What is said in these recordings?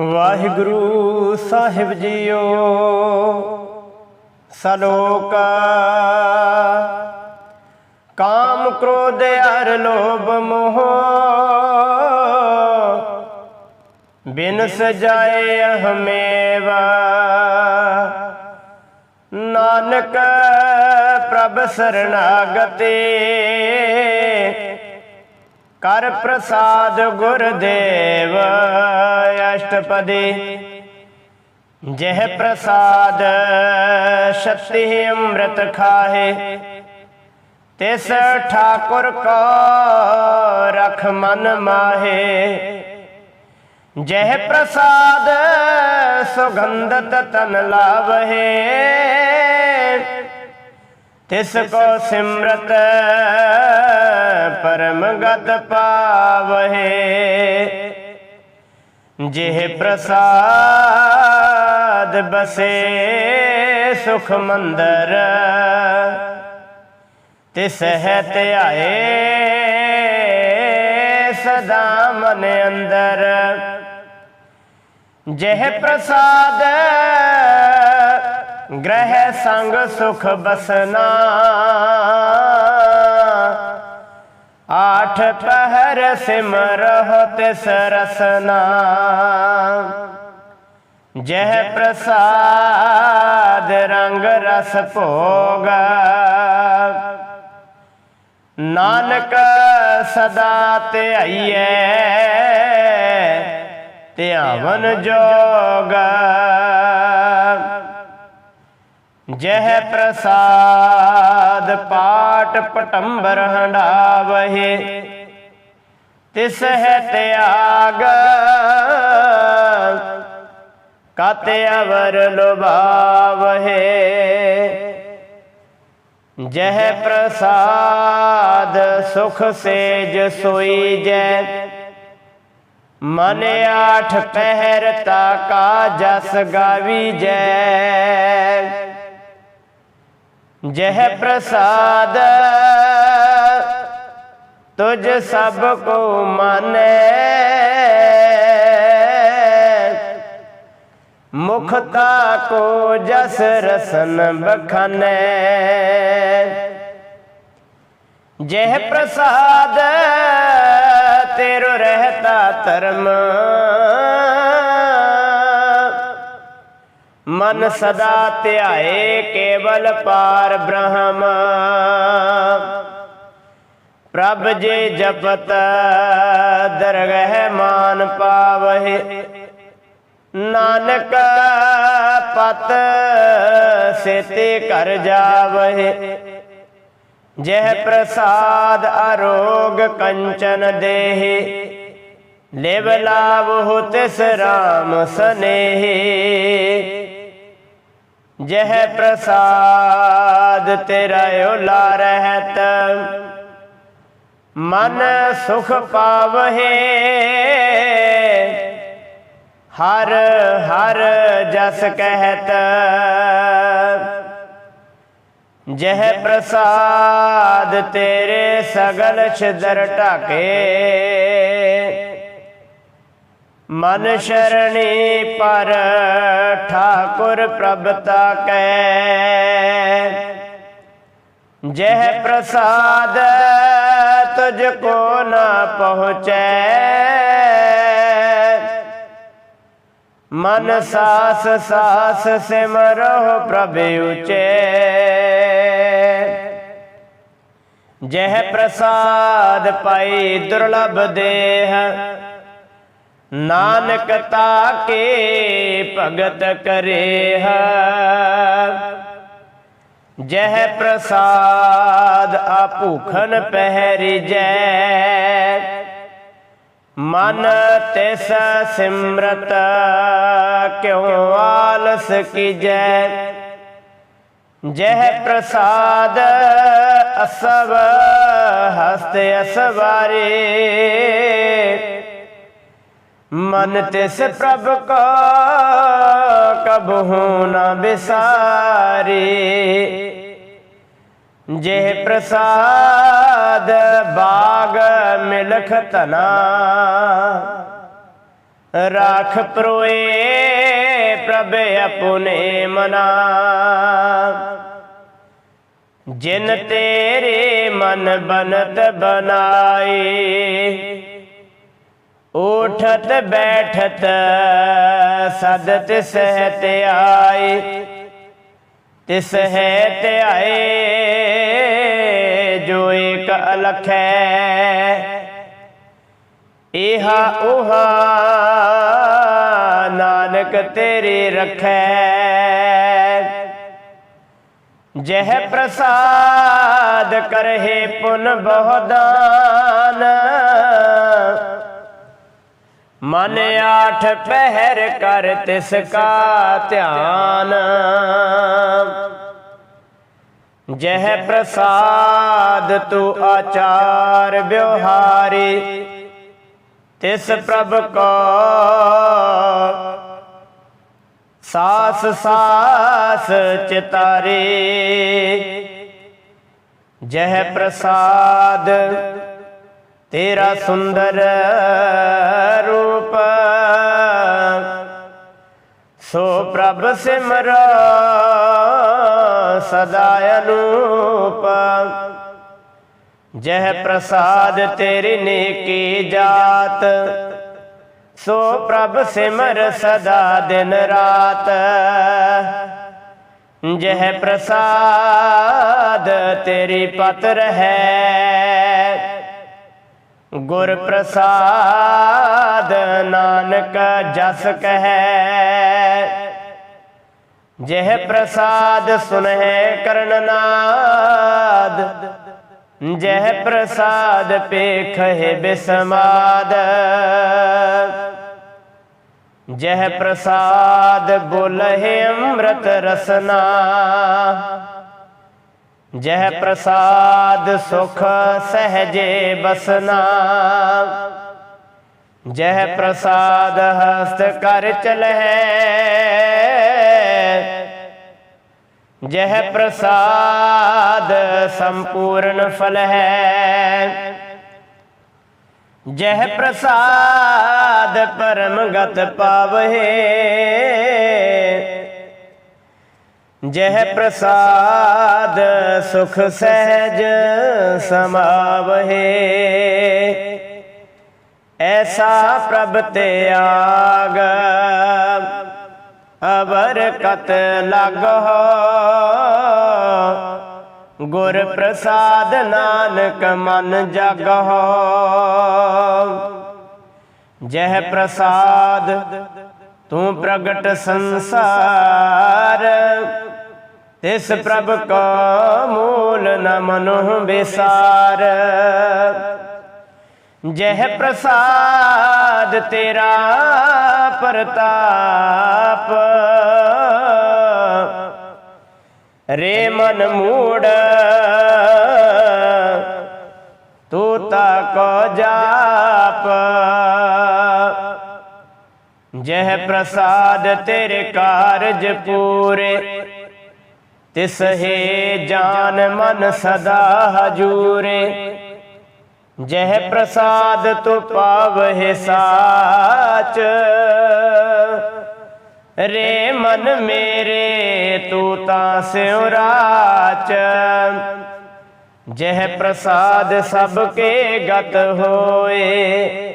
ਵਾਹਿਗੁਰੂ ਸਾਹਿਬ JIO, ਸਲੋਕ। ਕਾਮ ਕ੍ਰੋਧ ਅਰ ਲੋਭ ਮੋਹ। ਬਿਨ ਸਜਾਏ ਹਮੇਵਾ ਨਾਨਕ ਪ੍ਰਭ ਸਰਣਾਗਤੇ ਕਰ ਪ੍ਰਸਾਦ ਗੁਰਦੇਵ, ਅਸ਼ਟਪਦੀ। ਜਹ ਪ੍ਰਸਾਦ ਸ਼ਕਤੀ ਅੰਮ੍ਰਿਤ ਖਾਹੇ, ਤਿਸ ਠਾਕੁਰ ਕੋ ਰਖ ਮਨ ਮਾਹੇ। ਜਹ ਪ੍ਰਸਾਦ ਸੁਗੰਧਤ ਤਨ ਲਾਵਹਿ ਤਿਸ ਕੋ ਸਿਮਰਤ ਪਰਮ ਗਤ ਪਾਵਹਿ ਜਿਹ ਪ੍ਰਸਾਦ ਬਸੇ ਸੁਖ ਮੰਦਰ। ਤਿਸ ਹੈ ਧਿਆਏ ਸਦਾ ਮਨ ਅੰਦਰ। ਜਿਹ ਪ੍ਰਸਾਦ ਗ੍ਰਹਿ ਸੰਗ ਸੁਖ ਬਸਨਾ। ਆਠ ਪਹਿਰ ਸਿਮਰਹ ਤਿਸ ਰਸਨਾ ਜਹ ਪ੍ਰਸਾਦ ਰੰਗ ਰਸ ਭੋਗ। ਨਾਨਕ ਸਦਾ ਧਿਆਈਐ, ਧਿਆਵਨ ਜੋਗ। ਜਹ ਪ੍ਰਸਾਦ ਪਾਟ ਪਟੰਬਰ ਹੰਡਾਵਹਿ, ਤਿਸ ਹੈ ਤਿਆਗ, ਕਤ ਅਵਰ ਲੁਭਾਵਹਿ। ਜਹ ਪ੍ਰਸਾਦ ਸੁਖ ਸੇਜ ਸੋਈ ਜੈ ਮਨ ਆਠ ਪਹਿਰ ਤਾ ਕਾ ਜਸ ਗਾਵੀ ਜੈ ਜਹ ਪ੍ਰਸਾਦ, ਤੁਝ ਸਭ ਕੋ ਮਾਨੈ। ਮੁਖਤਾ ਕੋ ਜਸ ਰਸਨ ਬਖਨੈ। ਜਹ ਪ੍ਰਸਾਦ, ਤੇਰੋ ਰਹਤਾ ਧਰਮ। ਮਨ ਸਦਾ ਧਿਆਏ ਕੇਵਲ ਪਾਰ ਬ੍ਰਹਮ। ਪ੍ਰਭ ਜੇ ਜਪਤ ਦਰਗਹਿ ਮਾਨ ਪਾਵਹਿ। ਨਾਨਕ ਪਤ ਸੇਤੇ ਕਰ ਜਾਵਹਿ। ਜਹ ਪ੍ਰਸਾਦ ਅਰੋਗ ਕੰਚਨ ਦੇਹਿ। ਲਿਵ ਲਾਵਹੁ ਤਿਸ ਰਾਮ ਸਨੇਹੀ। ਜਹ ਪ੍ਰਸਾਦ ਤੇਰਾ ਓਲਾ ਰਹਿਤ। ਮਨ ਸੁਖ ਪਾਵਹਿ। ਹਰ ਹਰ ਜਸ ਕਹਿਤ। ਜਹ ਪ੍ਰਸਾਦ ਤੇਰੇ ਸਗਲ ਛਿਦਰ ਢਾਕੇ। ਮਨ ਸ਼ਰਣੀ ਪਰ ਠਾਕੁਰ ਪ੍ਰਭ ਤਾਕੈ ਜਹ ਪ੍ਰਸਾਦ ਤੁਝ ਕੋ ਨਾ ਪਹੁੰਚੈ। ਮਨ ਸਾਸ ਸਾਸ ਸਿਮਰੋ ਪ੍ਰਭ ਉਚੇ। ਜਹ ਪ੍ਰਸਾਦ ਪਾਈ ਦੁਰਲਭ ਦੇਹ ਨਾਨਕ ਤਾਕੇ ਭਗਤ ਕਰੇ ਹੈ ਜਹ ਪ੍ਰਸਾਦ ਆ ਭੂਖਨ ਪਹਿਰੀ ਜੈ। ਮਨ ਤਿਸ ਸਿਮਰਤ ਕਿਉ ਆਲਸ ਕੀਜੈ ਜਹ ਪ੍ਰਸਾਦ ਅਸਵ ਹਸਤ ਅਸਵਾਰੇ। ਮਨ ਤਿਸ ਪ੍ਰਭ ਕੋ ਕਬਹੂ ਨ ਬਿਸਾਰੀ। ਜੇ ਪ੍ਰਸਾਦ ਬਾਗ ਮਿਲਖ ਤਨਾ ਰਾਖ ਪਰੋਏ ਪ੍ਰਭ ਆਪਣੇ ਮਨਾ। ਜਿਨ ਤੇਰੇ ਮਨ ਬਨਤ ਬਨਾਏ। ਉਠਤ ਬੈਠਤ ਸਦਤ ਤਿਸ ਤੇ ਆਏ, ਤਿਸ ਹੈ ਧਿਆਏ ਜੋ ਏਕ ਅਲਖ। ਹੈ ਇਹਾ ਉਹਾ ਨਾਨਕ ਤੇਰੀ ਰਖੈ। ਜਹ ਪ੍ਰਸਾਦ ਕਰਹਿ ਪੁਨ ਬਹੁਦਾਨ। ਮਨ ਆਠ ਪਹਿਰ ਕਰ ਤਿਸ ਕਾ ਧਿਆਨ। ਜਹ ਪ੍ਰਸਾਦ ਤੂ ਆਚਾਰ ਵਿਵਹਾਰੀ, ਤਿਸ ਪ੍ਰਭ ਕੋ ਸਾਸ ਸਾਸ ਚਿਤਾਰੇ। ਜਹ ਪ੍ਰਸਾਦ ਤੇਰਾ ਸੁੰਦਰ ਰੂਪ। ਸੋ ਪ੍ਰਭ ਸਿਮਰ ਸਦਾ ਅਨੂਪ। ਜਹ ਪ੍ਰਸਾਦ ਤੇਰੀ ਨੇਕੀ ਜਾਤ। ਸੋ ਪ੍ਰਭ ਸਿਮਰ ਸਦਾ ਦਿਨ ਰਾਤ। ਜਹ ਪ੍ਰਸਾਦ ਤੇਰੀ ਪਤ ਰਹੈ। ਗੁਰ ਪ੍ਰਸਾਦ ਨਾਨਕ ਜਸ ਕਹੈ। ਜਹ ਪ੍ਰਸਾਦ ਸੁਨਹਿ ਕਰਨ ਨਾਦ, ਜਹ ਪ੍ਰਸਾਦ ਪੇਖਹਿ ਬਿਸਮਾਦ। ਜਹ ਪ੍ਰਸਾਦ ਬੋਲਹਿ ਅੰਮ੍ਰਿਤ ਰਸਨਾ ਜਹ ਪ੍ਰਸਾਦ ਸੁਖ ਸਹਜੇ ਬਸਨਾ। ਜਹ ਪ੍ਰਸਾਦ ਹਸਤ ਕਰ ਚਲਹਿ। ਜਹ ਪ੍ਰਸਾਦ ਸੰਪੂਰਨ ਫਲ ਹੈ ਜਹ ਪ੍ਰਸਾਦ ਪਰਮ ਗਤ ਪਾਵਹਿ। ਜਹ ਪ੍ਰਸਾਦ ਸੁਖ ਸਹਿਜ ਸਮਾਵਹਿ। ਐਸਾ ਪ੍ਰਭ ਤੇ ਆਗ ਅਵਰ ਕਤ ਲਾਗੋ ਗੁਰ ਪ੍ਰਸਾਦ ਨਾਨਕ ਮਨ ਜਾਗੋ ਜਹ ਪ੍ਰਸਾਦ, ਤੂੰ ਪ੍ਰਗਟ ਸੰਸਾਰ। ਤਿਸ ਪ੍ਰਭ ਕੋ ਮੂਲ ਨ ਮਨੁ ਵਿਸਾਰ। ਜਹ ਪ੍ਰਸਾਦ ਤੇਰਾ ਪ੍ਰਤਾਪ। ਰੇ ਮਨ ਮੂੜ। ਤੂੰ ਤਾ ਕੋ ਜਾਪ। ਜਹ ਪ੍ਰਸਾਦ ਤੇਰੇ ਕਾਰਜ ਪੂਰੇ। ਤਿਸ ਹੈ ਜਾਨ ਮਨ ਸਦਾ ਹਜੂਰੇ, ਜਹ ਪ੍ਰਸਾਦ ਤੂ ਪਾਵਹਿ ਸਾਚ। ਰੇ ਮਨ ਮੇਰੇ ਤੂੰ ਤਾਂ ਸਿਉ ਰਾਚ। ਜਹ ਪ੍ਰਸਾਦ ਸਭ ਕੇ ਗਤ ਹੋਏ,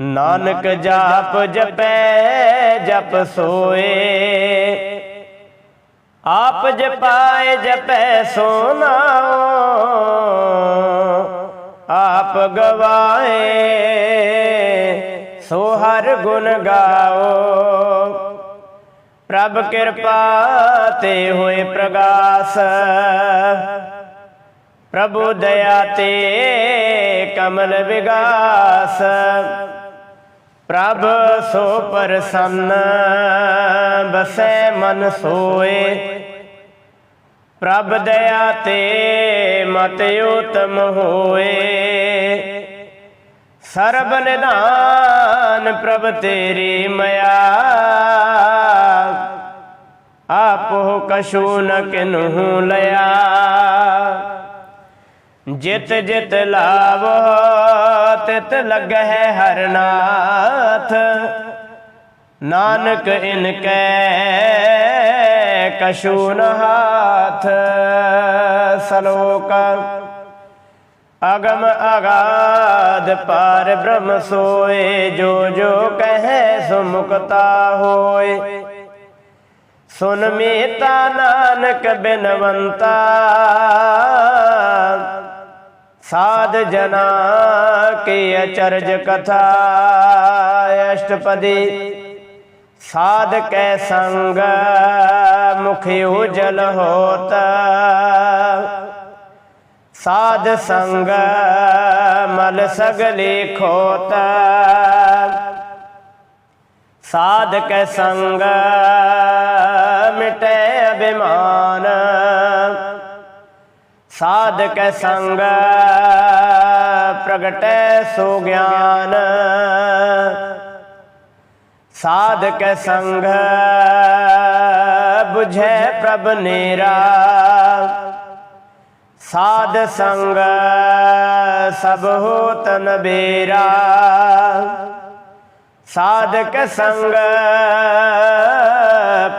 ਨਾਨਕ ਜਾਪ ਜਪੈ ਜਪ ਸੋਏ। ਆਪ ਜਪਾਏ ਜਪੈ ਸੋਨਾਓ, ਆਪ ਗਵਾਏ ਸੋ ਹਰ ਗੁਣ ਗਾਓ। ਪ੍ਰਭ ਕਿਰਪਾ ਤੇ ਹੋਏ ਪ੍ਰਗਾਸ। ਪ੍ਰਭੂ ਦਇਆ ਤੇ ਕਮਲ ਵਿਗਾਸ। ਪ੍ਰਭ ਸੋ ਪ੍ਰਸੰਨ, ਬਸੈ ਮਨ ਸੋਏ। ਪ੍ਰਭ ਦਇਆ ਤੇ ਮਤ ਉਤਮ ਹੋਏ। ਸਰਬ ਨਿਧਾਨ ਪ੍ਰਭ ਤੇਰੀ ਮਇਆ। ਆਪੋ ਕਛੂ ਨ ਕਿਨਹੂ ਲਿਆ। ਜਿਤ ਜਿਤ ਲਾਵੋ, ਤਿਤ ਲੱਗਹਿ ਹਰਨਾਥ ਨਾਨਕ ਇਨ ਕੈ ਕਛੂ ਨ ਹਾਥ ਸਲੋਕ। ਅਗਮ ਅਗਾਧ ਪਾਰ ਬ੍ਰਹਮ ਸੋਏ, ਜੋ ਜੋ ਕਹੈ ਸੋ ਮੁਕਤਾ ਹੋਏ। ਸੁਨ ਮੀਤਾ ਨਾਨਕ ਬਿਨਵੰਤਾ। ਸਾਧ ਜਨਾ ਕੀ ਅਚਰਜ ਕਥਾ, ਅਸ਼ਟਪਦੀ। ਸਾਧ ਕੈ ਸੰਗ, ਮੁਖ ਉਜਲ ਹੋਤ। ਸਾਧ ਸੰਗ, ਮਲ ਸਗਲੇ ਖੋਤ। ਸਾਧ ਕੈ ਸੰਗ, ਮਿਟੈ ਅਭਿਮਾਨ। ਸਾਧ ਕੈ ਸੰਗ, ਪ੍ਰਗਟੈ ਸੋ ਗਿਆਨ ਸਾਧਕ ਸੰਗ 부ਝੈ ਪ੍ਰਭ ਨੇਰਾ। ਸਾਧ ਸੰਗ ਸਭ ਹੋਤਨ ਬੇਰਾ। ਸਾਧਕ ਸੰਗ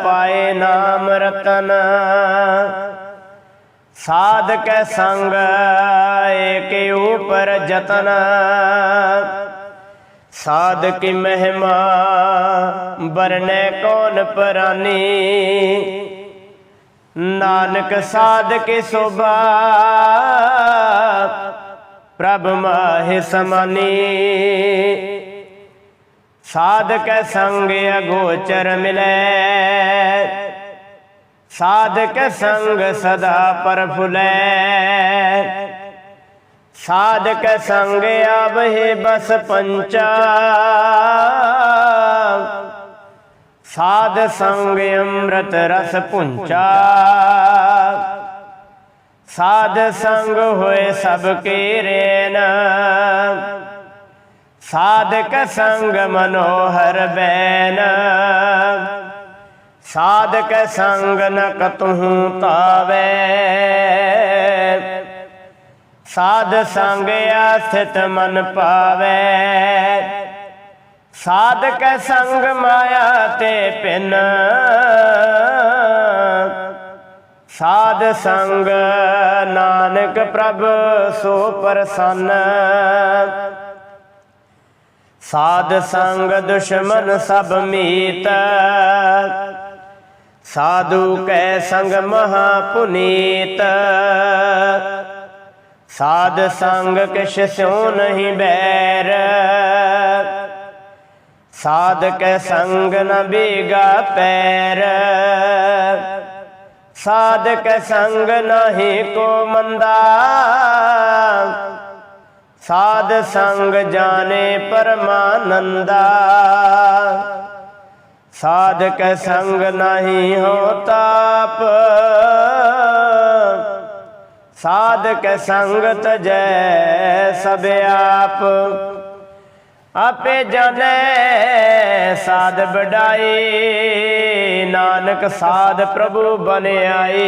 ਪਾਏ ਨਾਮ ਰਤਨ। ਸਾਧਕ ਸੰਗ ਏਕ ਉਪਰ ਜਤਨ। ਸਾਧਕ ਮਹਿਮਾ ਬਰਨੇ ਕੌਣ ਪਰਾਨੀ? ਨਾਨਕ ਸਾਧਕ ਸੋਭਾ ਪ੍ਰਭ ਮਾਹਿ ਸਮਾਨੀ। ਸਾਧਕ ਸੰਗ ਅਗੋਚਰ ਮਿਲੈ। ਸਾਧਕ ਸੰਗ ਸਦਾ ਪਰ ਫੁਲੈ। ਸਾਧਕ ਸੰਗ ਆਵਹਿ ਬਸ ਪੰਚਾ। ਸਾਧ ਸੰਗ ਅੰਮ੍ਰਿਤ ਰਸ ਪੁੰਚਾ। ਸਾਧ ਸੰਗ ਹੋਏ ਸਭ ਕੇ ਰੇਨ ਸਾਧਕ ਸੰਗ ਮਨੋਹਰ ਬੈਨ। ਸਾਧਕ ਸੰਗ ਨਕ ਤੂੰ ਤਾਵੇ। ਸਾਧ ਸੰਗ ਆਸਥਿਤ ਮਨ ਪਾਵੇ। ਸਾਧਕ ਸੰਗ ਮਾਇਆ ਤੇ ਪਿਨ। ਸਾਧ ਸੰਗ ਨਾਨਕ ਪ੍ਰਭ ਸੋ ਪ੍ਰਸੰਨ। ਸਾਧ ਸੰਗ ਦੁਸ਼ਮਨ ਸਭ ਮੀਤ। ਸਾਧੂ ਕੈ ਸੰਗ ਮਹਾ ਪੁਨੀਤ। ਸਾਧ ਸੰਗ ਕਿਛ ਸਿਉ ਨਹੀਂ ਬੈਰ। ਸਾਧ ਕੈ ਸੰਗ ਨ ਬੀਗਾ ਪੈਰ। ਸਾਧ ਕੈ ਸੰਗ ਨਹੀਂ ਕੋ ਮੰਦਾ। ਸਾਧ ਸੰਗ ਜਾਣੇ ਪਰਮਾਨੰਦਾ। ਸਾਧਕ ਸੰਗ ਨਹੀਂ ਹੋ ਤਾਪ। ਸਾਧਕ ਸੰਗਤ ਜੈ ਸਭ ਆਪ। ਆਪੇ ਜਾਣੈ ਸਾਧ ਬਡਾਈ ਨਾਨਕ ਸਾਧ ਪ੍ਰਭੂ ਬਨ ਆਈ।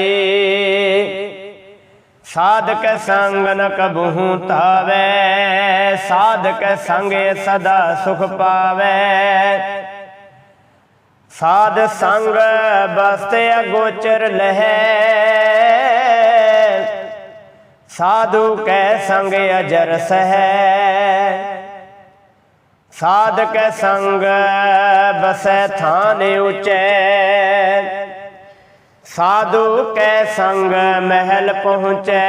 ਸਾਧਕ ਸੰਗ ਨ ਕਬਹੂ ਤਾਵੈ ਸਾਧਕ ਸੰਗੇ ਸਦਾ ਸੁਖ ਪਾਵੈ। ਸਾਧ ਸੰਗ ਬਸਤੇ ਅਗੋਚਰ ਲਹੈ ਸਾਧੂ ਕੈ ਸੰਗ ਅਜਰ ਸਹਿ। ਸਾਧਕ ਸੰਗ ਬਸੈ ਥਾਨ ਉਚੈ। ਸਾਧੂ ਕੈ ਸੰਗ ਮਹਿਲ ਪਹੁੰਚੈ।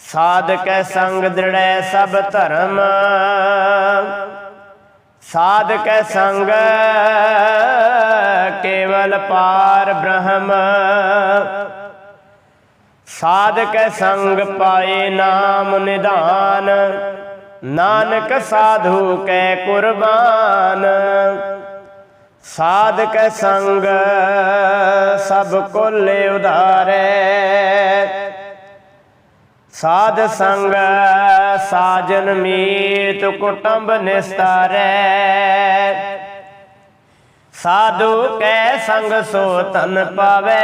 ਸਾਧਕ ਸੰਗ ਦ੍ਰਿੜੈ ਸਭ ਧਰਮ। ਸਾਧਕ ਸੰਗ ਕੇਵਲ ਪਾਰ ਬ੍ਰਹਮ। ਸਾਧਕ ਸੰਗ ਪਾਏ ਨਾਮ ਨਿਧਾਨ ਨਾਨਕ ਸਾਧੂ ਕੈ ਕੁਰਬਾਨ। ਸਾਧਕ ਸੰਗ ਸਭ ਕੋਲੇ ਉਧਾਰੈ। ਸਾਧ ਸੰਗ ਸਾਜਨ ਮੀਤ ਕੁਟੰਬ ਨਿਸਤਾਰੈ। ਸਾਧੂ ਕੈ ਸੰਗ ਸੋ ਤਨ ਪਾਵੇ।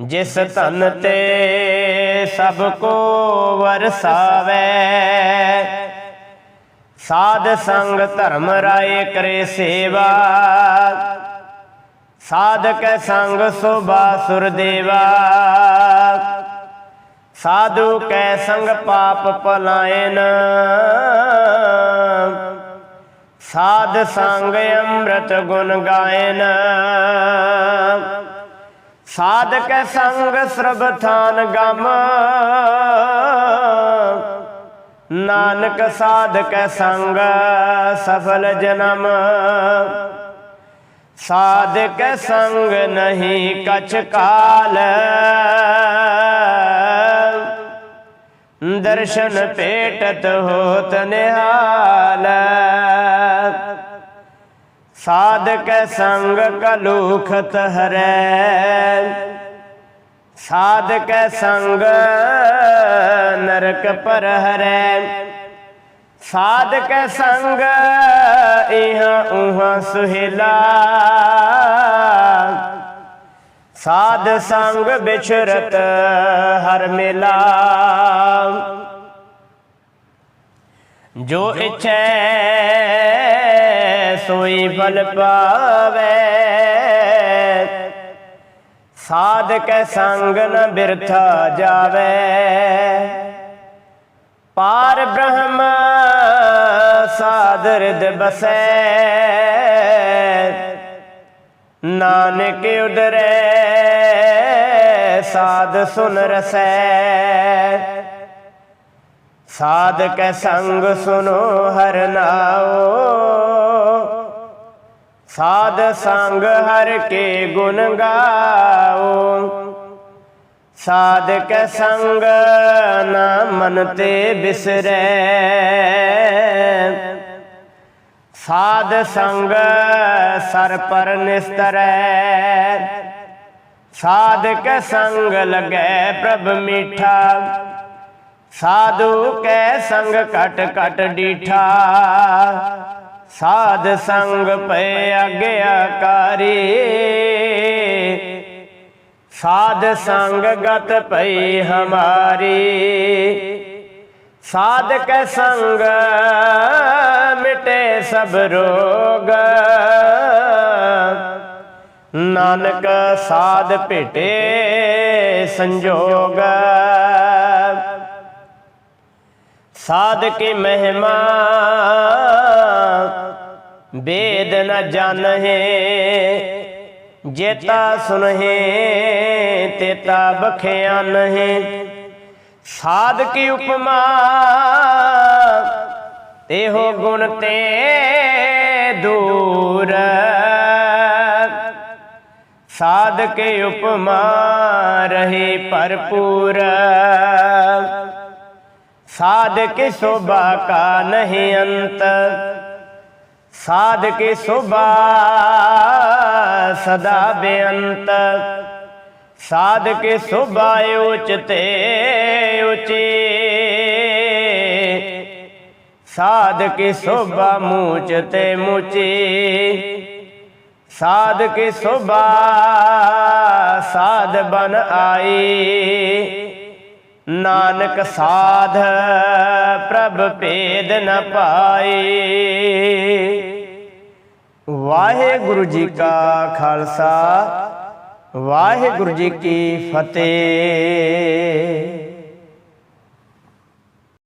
ਜਿਸ ਧਨ ਤੇ ਸਭ ਕੋ ਵਰਸਾਵੇ। ਸਾਧ ਸੰਗ ਧਰਮ ਰਾਏ ਕਰੇ ਸੇਵਾ। ਸਾਧ ਕੈ ਸੰਗ ਸੋਭਾ ਸੁਰ ਦੇਵਾ। ਸਾਧੂ ਕੈ ਸੰਗ ਪਾਪ ਪਲਾਇਨ। ਸਾਧ ਸੰਗ ਅੰਮ੍ਰਿਤ ਗੁਣ ਗਾਇਨ। ਸਾਧਕ ਸੰਗ ਸਰਬਥਾਨ ਗਮ। ਨਾਨਕ ਸਾਧ ਸੰਗ ਸਫਲ ਜਨਮ। ਸਾਧਕ ਸੰਗ ਨਹੀਂ ਕਛ ਕਾਲ। ਦਰਸ਼ਨ ਭੇਟਤ ਹੋਤ ਨਿਹਾਲ। ਸਾਧ ਕੈ ਸੰਗ ਕਲੂਖਤ ਹਰੈ। ਸਾਧ ਕੈ ਸੰਗ ਨਰਕ ਪਰ ਹਰੈ ਸਾਧ ਕੈ ਸੰਗ ਇਹਾਂ ਉਹਾਂ ਸੁਹੇਲਾ। ਸਾਧ ਸੰਗ ਬਿਛਰਤ ਹਰ ਮੇਲਾ। ਜੋ ਇਛੈ ਸੋਈ ਫਲ ਪਾਵੇ। ਸਾਧ ਕੈ ਸੰਗ ਨ ਬਿਰਥਾ ਜਾਵੇ। ਪਾਰ ਬ੍ਰਹਮ ਸਾਧ ਰਿਦ ਬਸੈ। ਨਾਨਕ ਉਦਰੈ ਸਾਧ ਸੁਨ ਰਸੈ। ਸਾਧ ਕੈ ਸੰਗ ਸੁਨੋ ਹਰ ਨਾਉ। ਸਾਧ ਸੰਗ ਹਰ ਕੇ ਗੁਣ ਗਾਓ। ਸਾਧ ਕੈ ਸੰਗ ਨਾ ਮਨ ਤੇ ਬਿਸਰੈ। ਸਾਧ ਸੰਗ ਸਰ ਪਰ ਨਿਸਤਰੈ। ਸਾਧ ਕੈ ਸੰਗ ਲਗੈ ਪ੍ਰਭ ਮੀਠਾ। ਸਾਧੂ ਕੈ ਸੰਗ ਘਟ ਘਟ ਡੀਠਾ। ਸਾਧ ਸੰਗ ਪੈ ਅਗਿਆਕਾਰੀ ਸਾਧ ਸੰਗ ਗਤ ਪਈ ਹਮਾਰੀ। ਸਾਧ ਕੈ ਸੰਗ ਮਿਟੇ ਸਭ ਰੋਗ। ਨਾਨਕ ਸਾਧ ਭੇਟੇ ਸੰਜੋਗ। ਸਾਧ ਕੇ ਮਹਿਮਾ ਵੇਦ ਨ ਜਾਣਹਿ, ਜੇਤਾ ਸੁਨਹਿ, ਤੇਤਾ ਬਖਿਆ ਨਹੀਂ। ਸਾਧ ਕੀ ਉਪਮਾ ਇਹੋ ਗੁਣ ਤੇ ਦੂਰ। ਸਾਧ ਕੇ ਉਪਮਾ, ਰਹੇ ਭਰਪੂਰ। ਸਾਧ ਕੇ ਸ਼ੋਭਾ ਕਾ ਨਹੀਂ ਅੰਤ। ਸਾਧ ਕੇ ਸ਼ੋਭਾ ਸਦਾ ਬੇਅੰਤ। ਸਾਧ ਕੇ ਸ਼ੋਭਾ ਉਚਤੇ ਉਚੀ ਸਾਧ ਕੇ ਸ਼ੋਭਾ ਮੂਚ ਤੇ ਮੁਚੀ। ਸਾਧ ਕੇ ਸ਼ੋਭਾ ਸਾਧ ਬਨ ਆਈ। ਨਾਨਕ ਸਾਧ ਪ੍ਰਭ ਭੇਦ ਨ ਪਾਏ। ਵਾਹਿਗੁਰੂ ਜੀ ਕਾ ਖਾਲਸਾ ਵਾਹਿਗੁਰੂ ਜੀ ਕੀ ਫਤਿਹ।